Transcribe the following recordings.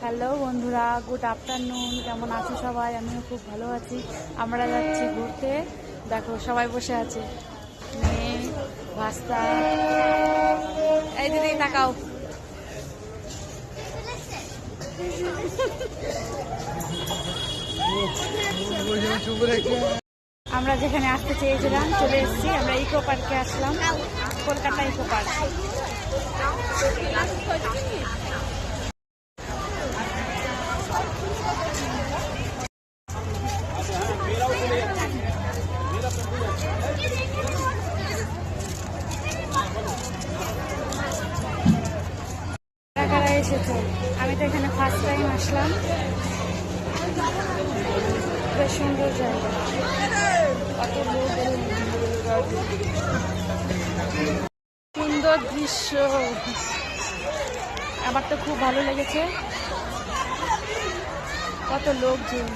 Hello বন্ধুরা, good afternoon. কেমন আছো সবাই? আমিও খুব ভালো আছি। আমরা যাচ্ছি ঘুরতে। দেখো, সবাই বসে আছে। মেয়ে, ভাস্তা। এই দিদি, তাকাও। আমরা যেখানে আসতে চেয়েছিলাম, চলে এসেছি। আমরা ইকো পার্কে আসলাম। Kolkata eco park. এসেছে। আমি তো এখানে ফার্স্ট টাইম আসলাম। বেশ সুন্দর জায়গা। সুন্দর দৃশ্য। আমার তো খুব ভালো লেগেছে। কত লোকজন।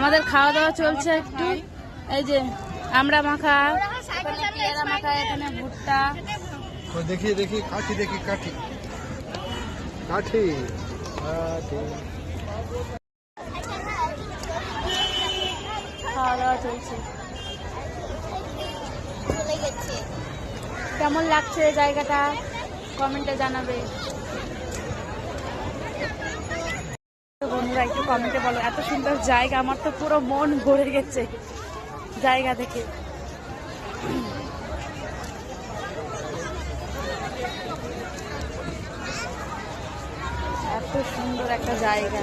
আমাদের খাওয়া দাওয়া চলছে একটু। এই যে আমরা মাখা পেয়ারা মাখা এখানে ভুট্টা। দেখি দেখি কাঠি দেখি কাঠি। কাঠি কাঠি। খাওয়া দাওয়া চলছে। কেমন লাগছে জায়গাটা? কমেন্টে জানাবে তো বন্ধুরা, একটু কমেন্টে বলো, এত সুন্দর জায়গা, আমার তো পুরো মন ভরে গেছে জায়গা দেখে। এত সুন্দর একটা জায়গা।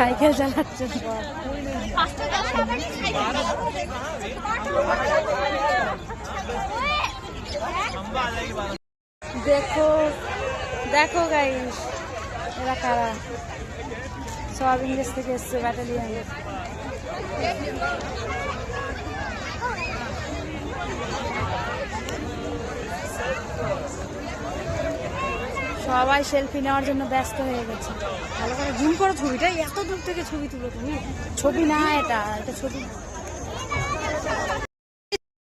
সাইকেল চালাচ্ছে দেখো দেখো গাইস এরা কারা? সব ইংলিশ থেকে এসছে ব্যাটালিয়ান সবাই সেলফি নেওয়ার জন্য ব্যস্ত হয়ে গেছে। ভালো করে জুম করো ছবিটা এত দূর থেকে ছবি তুলো তুমি। ছবি না এটা এটা ছবি।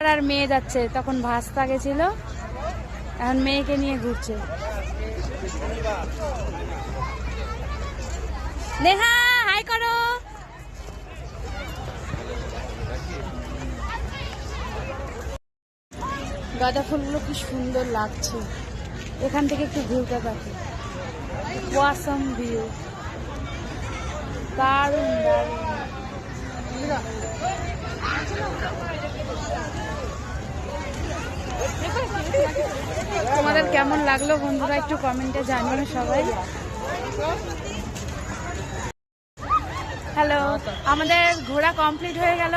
আর মেয়ে যাচ্ছে, তখন ভাস্তা গেছিল, এখন মেয়েকে নিয়ে ঘুরছে। নেহা হাই করো। গাঁদা ফুলগুলো কি সুন্দর লাগছে। এখান থেকে একটু ঘুরতে পারি ওয়াসম ভিউ দারুণ তোমাদের কেমন লাগল বন্ধুরা একটু কমেন্টে জানিও সবাই। হ্যালো আমাদের ঘোরা কমপ্লিট হয়ে গেল।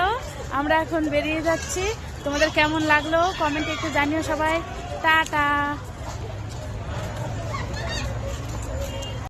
আমরা এখন বেরিয়ে যাচ্ছি। তোমাদের কেমন লাগল? কমেন্টে একটু জানিও সবাই। টাটা।